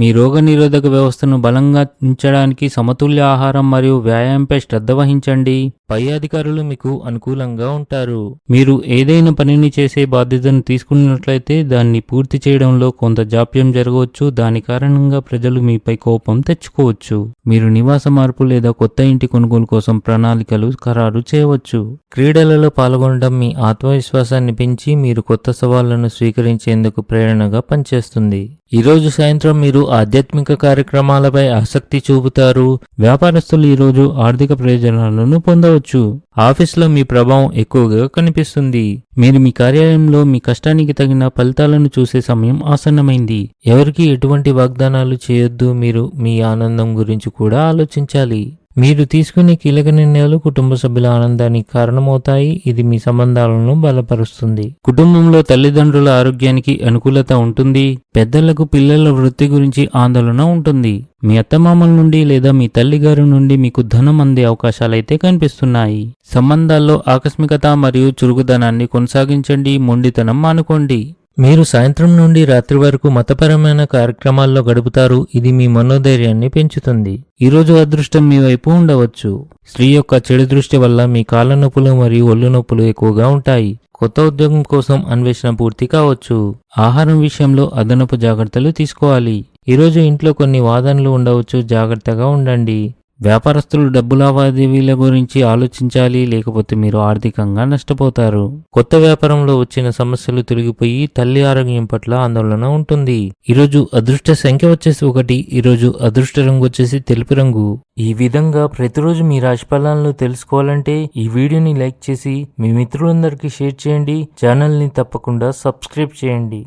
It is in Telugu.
మీ రోగనిరోధక వ్యవస్థను బలంగా ఉంచడానికి సమతుల్య ఆహారం మరియు వ్యాయామంపై శ్రద్ధ వహించండి. పై అధికారులు మీకు అనుకూలంగా ఉంటారు. మీరు ఏదైనా పనిని చేసే బాధ్యతను తీసుకున్నట్లయితే దాన్ని పూర్తి చేయడంలో కొంత జాప్యం జరగవచ్చు. దాని కారణంగా ప్రజలు మీపై కోపం తెచ్చుకోవచ్చు. మీరు నివాస మార్పు లేదా కొత్త ఇంటి కొనుగోలు కోసం ప్రణాళికలు ఖరారు చేయవచ్చు. క్రీడలలో పాల్గొనడం మీ ఆత్మవిశ్వాసాన్ని పెంచి మీరు కొత్త సవాళ్ళను స్వీకరించేందుకు ప్రేరణగా పనిచేస్తుంది. ఈరోజు సాయంత్రం మీరు ఆధ్యాత్మిక కార్యక్రమాలపై ఆసక్తి చూపుతారు. వ్యాపారస్తులు ఈరోజు ఆర్థిక ప్రయోజనాలను పొందవచ్చు. ఆఫీస్లో మీ ప్రభావం ఎక్కువగా కనిపిస్తుంది. మీరు మీ కార్యాలయంలో మీ కష్టానికి తగిన ఫలితాలను చూసే సమయం ఆసన్నమైంది. ఎవరికి ఎటువంటి వాగ్దానాలు చేయొద్దు. మీరు మీ ఆనందం గురించి కూడా ఆలోచించాలి. మీరు తీసుకునే కీలక నిర్ణయాలు కుటుంబ సభ్యుల ఆనందానికి కారణమవుతాయి. ఇది మీ సంబంధాలను బలపరుస్తుంది. కుటుంబంలో తల్లిదండ్రుల ఆరోగ్యానికి అనుకూలత ఉంటుంది. పెద్దలకు పిల్లల వృత్తి గురించి ఆందోళన ఉంటుంది. మీ అత్తమామల నుండి లేదా మీ తల్లిగారు నుండి మీకు ధనం అందే అవకాశాలైతే కనిపిస్తున్నాయి. సంబంధాల్లో ఆకస్మికత మరియు చురుకుదనాన్ని కొనసాగించండి. మొండితనం మానుకోండి. మీరు సాయంత్రం నుండి రాత్రి వరకు మతపరమైన కార్యక్రమాల్లో గడుపుతారు ఇది మీ మనోధైర్యాన్ని పెంచుతుంది. ఈరోజు అదృష్టం మీ వైపు ఉండవచ్చు. స్త్రీ యొక్క చెడు దృష్టి వల్ల మీ కాళ్ళ నొప్పులు మరియు ఒళ్ళు నొప్పులు ఎక్కువగా ఉంటాయి. కొత్త ఉద్యోగం కోసం అన్వేషణ పూర్తి కావచ్చు. ఆహారం విషయంలో అదనపు జాగ్రత్తలు తీసుకోవాలి. ఈరోజు ఇంట్లో కొన్ని వాదనలు ఉండవచ్చు జాగ్రత్తగా ఉండండి. వ్యాపారస్తులు డబ్బు లావాదేవీల గురించి ఆలోచించాలి లేకపోతే మీరు ఆర్థికంగా నష్టపోతారు. కొత్త వ్యాపారంలో వచ్చిన సమస్యలు తొలగిపోయి తల్లి ఆరోగ్యం పట్ల ఆందోళన ఉంటుంది. ఈరోజు అదృష్ట సంఖ్య వచ్చేసి ఒకటి ఈరోజు అదృష్ట రంగు వచ్చేసి తెలుపు రంగు. ఈ విధంగా ప్రతిరోజు మీ రాశి ఫలాలను తెలుసుకోవాలంటే ఈ వీడియోని లైక్ చేసి మీ మిత్రులందరికీ షేర్ చేయండి. ఛానల్ని తప్పకుండా సబ్స్క్రైబ్ చేయండి.